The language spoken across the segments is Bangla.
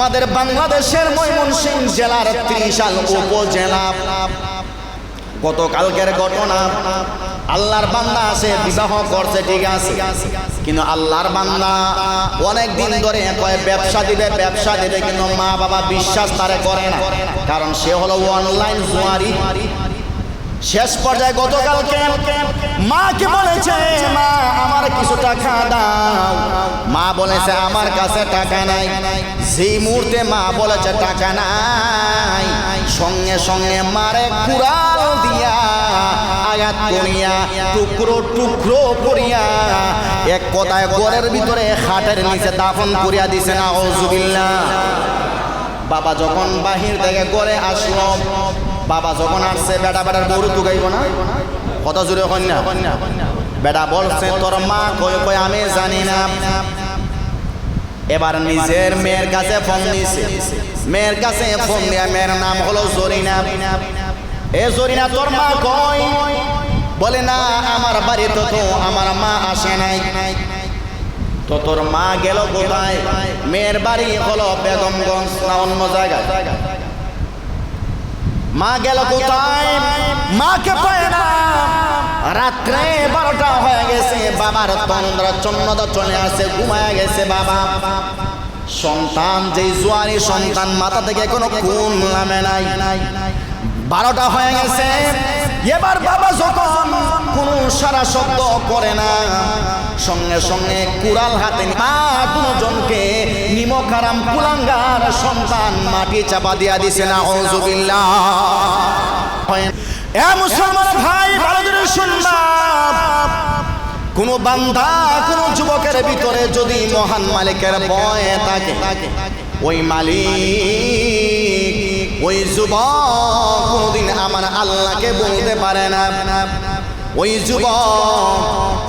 আমাদের বাংলাদেশের ময়মনসিংহ জেলার ত্রিশাল উপজেলা। গতকালকের ঘটনা, আল্লাহর বান্দা আছে, বিবাহ করছে, ঠিক আছে। কিন্তু আল্লাহর বান্দা অনেক দিন ধরে কয়, ব্যবসা দিবে ব্যবসা দিবে, কিন্তু মা বাবা বিশ্বাস তারে করে না। কারণ সে হলো অনলাইন জুয়ারি। শেষ পর্যায়ে গতকালকে মাকে বলেছে মা আমার কিছু টাকা দাও। মা বলেছে আমার কাছে টাকা নাই। যেই মুহূর্তে মা বলেছে টাকা নাই। সঙ্গে সঙ্গে মারে কুড়াল দিয়া আঘাত করিয়া টুকরো টুকরো করিয়া এক কথায় ঘরের ভিতরে খাটের নিচে দাফন করিয়া দিছে না ওজুবিল্লা বাবা যখন বাহির থেকে ঘরে আসলো বাবা যখন আসছে, বেটা বেটার গরু তুগাইব না? কত জোরে কন্যা? বেটা বলছে, তোর মা কই কই আমি জানি না। এবার নিজের মেয়ের কাছে ফোন দিছে। মেয়ের কাছে ফোন দিয়া মেয়ের নাম হলো জরিনা। এ জরিনা, তোর মা কই বলে, না, আমার বাড়িতে তো আমার মা আসে নাই। তো তোর মা গেল কোথায়? মেয়ের বাড়ি হলো বেগমগঞ্জ, না অন্য জায়গায়? মা গেল কোথায়? মাকে পায় না। রাত্রে বারোটা হয়ে গেছে বাবার তন্দ্রা চন্দ্র চলে আসে ঘুমায় গেছে বাবা। সন্তান যেই জোয়ারি সন্তান মাথা থেকে কোনো খুন নামে নাই। বারোটা হয়ে গেছে। এবার বাবা যখন কোনো সারা শব্দ করে না, সঙ্গে সঙ্গে কুড়াল হাতে মা দুজনকে নিমকারাম কুলাঙ্গার সন্তান মাটি চাপা দিয়া দিছে না হজুবিল্লা এ মুসলমান ভাই ভালো করে শুনবা কোন বান্দা, কোন যুবকের ভিতরে যদি মহান মালিকের ভয় থাকে, ওই মালিক ওই যুবক কোনোদিন আমার আল্লাহকে বলতে পারে না। ওই যুবক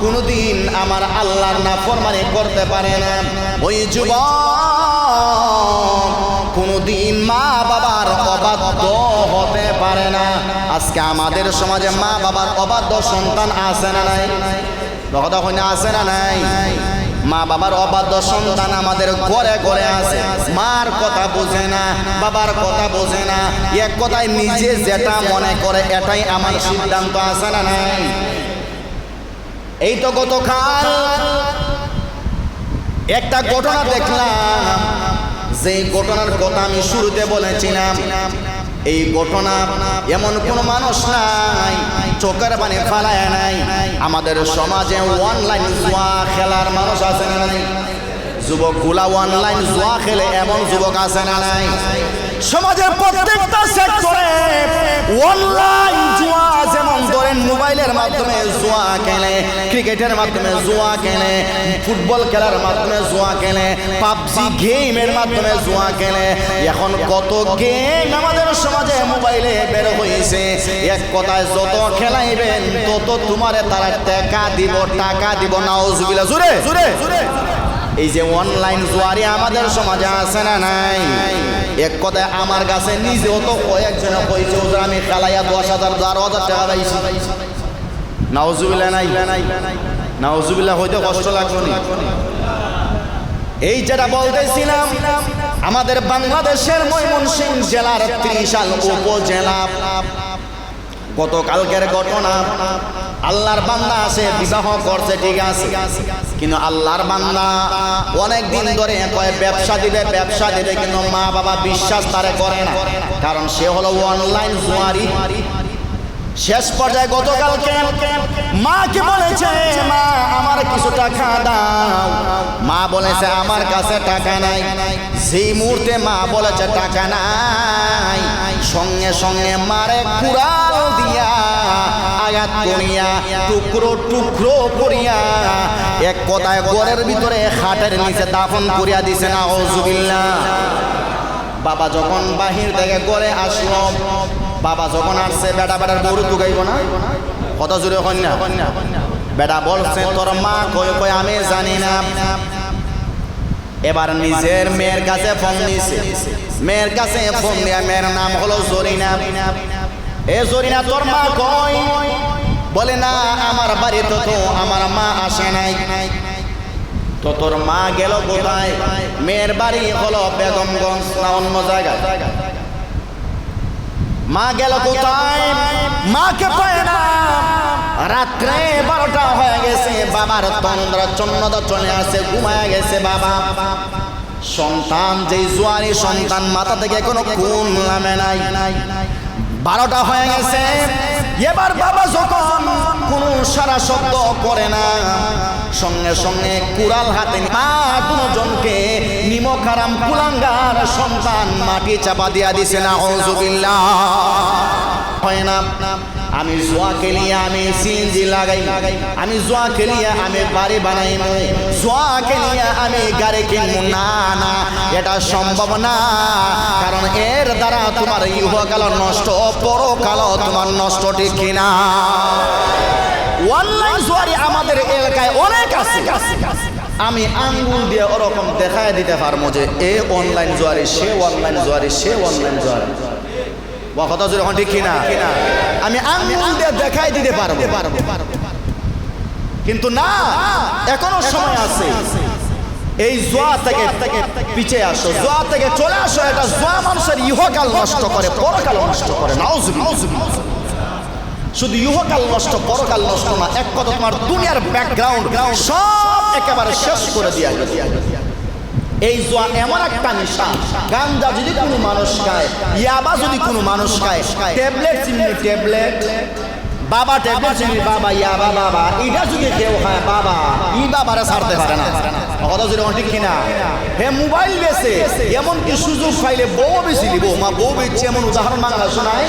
কোনোদিন আমার আল্লাহর না ফরমানি করতে পারে না। ওই যুবক কোনোদিন মা বাবার অবাধ্য হতে পারে না। আজকে আমাদের সমাজে মা বাবার অবাধ্য সন্তান আছে না নাই? কথা কইনা, আছে না নাই? মা বাবার অবাধ্য সন্তান আমাদের ঘরে ঘরে আছে। মার কথা বোঝে না, বাবার কথা বোঝে না। এক কথায় নিজে যেটা মনে করে, এটাই আমার সিদ্ধান্ত, আছে না নাই? এই তো গতকাল একটা ঘটনা দেখলাম। যে ঘটনার কথা আমি শুরুতে বলেছিলাম এই ঘটনা এমন কোন মানুষ নাই, চোখের পানি ফালায় নাই। আমাদের সমাজে অনলাইন জুয়া খেলার মানুষ আছে না নাই? যুবকগুলা অনলাইন জুয়া খেলে এমন যুবক আছে না নাই? সমাজের প্রত্যেকটা সেক্টরে অনলাইন জুয়া যেমন ধরেন মোবাইলের মাধ্যমে জুয়া খেলে ক্রিকেটের মাধ্যমে জুয়া খেলে ফুটবল খেলার মাধ্যমে জুয়া খেলে পাবজি গেমের মাধ্যমে জুয়া খেলে। এখন কত গেম আমাদের সমাজে মোবাইলে বের হয়েছে। এক কথায় যত খেলাইবেন, তত তোমারে তারা টাকা দিব টাকা দিব। নাউজুবিল্লাহ জুরে জুরে জুরে এই যে অনলাইন জুয়ারি আমাদের সমাজে আছে না নাই? এক কথায় আমার কাছে নিজেও তো কয়েকজনে কইছে ওদের আমি খেলাইয়া দশ হাজার, বারো হাজার টাকা পাইছি। নাওজুবিল্লা নাই? নাওজুবিল্লা হইতে কষ্ট লাগবে না? এই যেটা বলতেছিলাম, আমাদের বাংলাদেশের ময়মনসিংহ জেলার ত্রিশাল উপজেলা। গতকালকের ঘটনা, আল্লাহর বান্দা আছে, বিবাহ করছে, ঠিক আছে। কিন্তু আল্লাহর বান্দা অনেক দিন ধরে কয়, ব্যবসা দিবে ব্যবসা দিবে, কিন্তু মা বাবা বিশ্বাস তারে করে না। কারণ সে হলো অনলাইন জুয়ারি। শেষ পর্যায়ে গতকালকে মাকে বলেছে কিছু টাকা দাও। মা বলেছে, আমার কাছে টাকা নাই। যেই মুহূর্তে মা বলেছে, টাকা নাই। সঙ্গে সঙ্গে মারে কুড়াল দিয়া আঘাত করিয়া টুকরো টুকরো করিয়া, এক কথায় ঘরের ভিতরে খাটের নিচে দাফন করিয়া দিছে না ওজুবিল্লা বাবা যখন বাহির থেকে ঘরে আসলো, বাবা যখন আসছে, বেটা বেটার গরু তুগাইব না? কত জোরে কন্যা বেটা বলছে তোর মা কই কই আমি জানি না। এবার নিজের মেয়ের কাছে ফোন দিছে। মেয়ের কাছে ফোন দিয়া মেয়ের নাম হলো জরিনা। এ জরিনা তোর মা কই? বলে না আমার বাড়িতে তো আমার মা আসে নাই। তো তোর মা গেল কোথায়? মেয়ের বাড়ি হলো বেগমগঞ্জ না অন্য জায়গায় মা গেল কোথায়? মাকে পায় না। রাত্রে বারোটা হয়ে গেছে, বাবার তন্দ্র চন্দ্র চলে আসে, ঘুমায় গেছে বাবা। সন্তান যে জোয়ারি সন্তান, মাথা থেকে কোনো কোন নামে নাই নাই। বারোটা হয়ে গেছে এবার বাবা যখন কোনো সারা শব্দ করে না সঙ্গে সঙ্গে কুড়াল হাতে মা দুজনকে নিমখারাম কুলাঙ্গার সন্তান মাটি চাপা দিয়া দিছে না হজুবিল্লাহ হয় না। আমি জোয়া খেলিয়ে আমি সিএনজি লাগাই। আমি জোয়া খেলিয়ে আমি বাড়ি বানাই জোয়া খেলিয়ে আমি গাড়ি কিনবো। না না, এটা সম্ভব না। কারণ এর দ্বারা তোমার ইহকাল নষ্ট, পরকাল তোমার নষ্ট, ঠিক কিনা? অনলাইন জোয়ারি আমাদের এলাকায় অনেক আছে। আমি আঙ্গুল দিয়ে ওরকম দেখায় দিতে পারব যে, এ অনলাইন জোয়ারি, সে অনলাইন জোয়ারি, সে অনলাইন জোয়ারি। কথা জোরে এখন ঠিক কিনা? আমি আঙ্গুল দিয়ে দেখাই দিতে পারব। কিন্তু না এখনও সময় আছে। এই জোয়া থেকে পিছিয়ে আসো। জোয়া থেকে চলে আসো। এটা জোয়া মানুষের ইহকাল নষ্ট করে পরকাল নষ্ট করে। নাউজুবিল্লাহ। শুধু ইহকাল নষ্ট পরকাল নষ্ট না এক কথা তোমার দুনিয়ার ব্যাকগ্রাউন্ড গ্রাউন্ড সব একেবারে শেষ করে দিয়া এই জোয়া এমন একটা নেশা গাঞ্জা যদি কোনো মানুষ খায়, ইয়াবা যদি কোনো মানুষ খায়, ট্যাবলেট চিনি, ট্যাবলেট। বাবা ট্যাবলেট চিনি, বাবা, ইয়াবা, বাবা। এটা যদি কেউ খায়, বাবা, ই বাবারা ছাড়তে পারে না। কথা যদি ঠিক কিনা? হে, মোবাইল বেছে এমন কি সুযোগ পাইলে বউ বেশি দিব মা, বউ বেচছে এমন উদাহরণ বাংলা শোনায়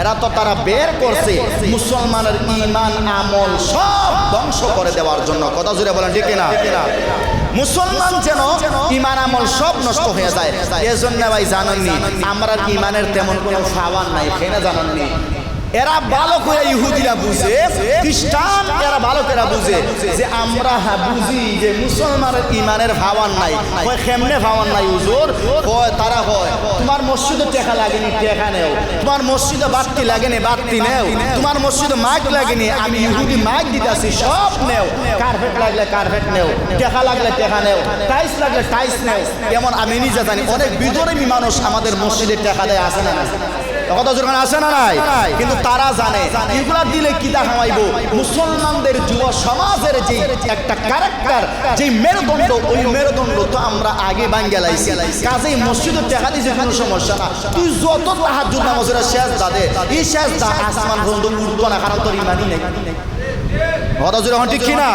এরা তো তারা বের করছে। মুসলমানের ইমান আমল সব ধ্বংস করে দেওয়ার জন্য। কথা জুড়ে বলেন, ঠিক না মুসলমান যেন ইমান আমল সব নষ্ট হয়ে যায়। এজন্য ভাই জানেননি, আমরা ইমানের তেমন কোনো সাবান নাই সেটা জানেননি। এরা বালক হয়ে ইহুদিরা বুঝে, খ্রিস্টান এরা বালকেরা বুঝে যে আমরা হ্যাঁ বুঝি যে মুসলমানের ইমানের ভাবান নাই। কেমনে ভাবান নাই হুজুর? কয় তারা হয়, তোমার মসজিদে টেকা লাগেনি, টেকা নেও। তোমার মসজিদে বাত্তি লাগেনি বাত্তি নেও। তোমার মসজিদে মাইক লাগেনি, আমি ইহুদি মাইক দিতেছি, সব নেও। কার্পেট লাগলে কার্পেট নেও, টেকা লাগলে টেকা নেও টাইস লাগলে টাইস নেও। যেমন আমি নিজে জানি, অনেক বিদরমী মানুষ আমাদের মসজিদে টেকা দেয় আসে না কথা যখন আসে না নাই? কিন্তু তারা জানে এগুলা দিলে কি দেখাইব মুসলমানদের যুব সমাজের যে একটা ক্যারেক্টার যে মেরুদণ্ড ওই মেরুদণ্ড তো আমরা আগে বাঙ্গে লাইছি। কাজেই মসজিদের টাকা দিয়েছে কোনো সমস্যা না। তুই যত তাহার শেষ দাদে এই শেষ দা আসমান উঠতো না কারণ তোর ইমানই নেই। কথা জোরে হন ঠিক কিনা?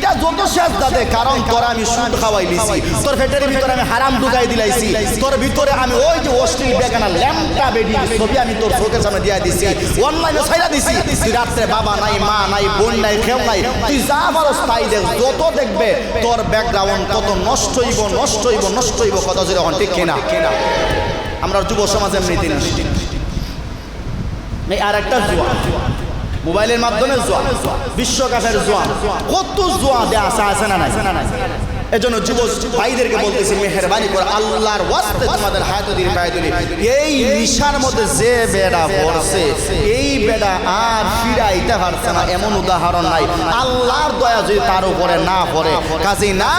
এটা যত শেষ দাদে কারণ তোর আমি সুদ খাওয়াই লিছি তোর ফেটের ভিতরে আমি হারাম ঢুকাই দিলাইছি। তোর ভিতরে আমি ওই যে অশ্লীল বেগানা ল্যাম্পটা বেডি ছবি আমি তোর চোখের সামনে দিয়ে দিছি। অনলাইনে ছাইরা দিছি। তুই রাত্রে বাবা নাই মা নাই বোন নাই কেউ নাই। তুই যা পারস তাই দেখ যত দেখবে তোর ব্যাকগ্রাউন্ড কত নষ্ট হইব নষ্ট হইব নষ্ট হইব কত জোরে হন ঠিক কিনা? আমরা যুব সমাজে এমনিতে এই আর একটা জুয়া মোবাইলের মাধ্যমে জোয়া বিশ্বকাশের জোয়া কত জোয়া দেয়া আছে আছে না নাই? এজন্য যুব ভাইদেরকে বলতেছি, মেহরবানি করে আল্লাহর ওয়াস্তে তোমাদের হাত দিন পায়ে দিলি এই নিশার মধ্যে যে বেড়া পড়ছে এই বেড়া আর ফিরাইতে পারছে না, এমন উদাহরণ নাই। আল্লাহর দয়া যদি তার উপরে না পড়ে, কাজী না,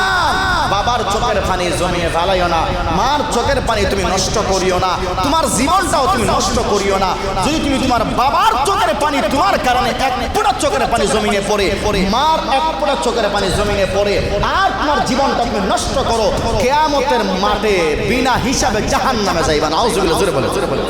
বাবার চোখের পানি জমিয়ে ফেলাইও না, মার চোখের পানি তুমি নষ্ট করিও না, তোমার জীবনটাও তুমি নষ্ট করিও না। যদি তুমি তোমার বাবার চোখের পানি তোমার কারণে এক ফোঁটা চোখের পানি জমিনে পড়ে, মার এক ফোঁটা চোখের পানি জমিনে পড়ে, আর তোমার জীবনটা তুমি নষ্ট করো। কেয়ামতের মাঠে বিনা হিসাবে জাহান নামে যাইবা না। জোরে বলে জোরে বলে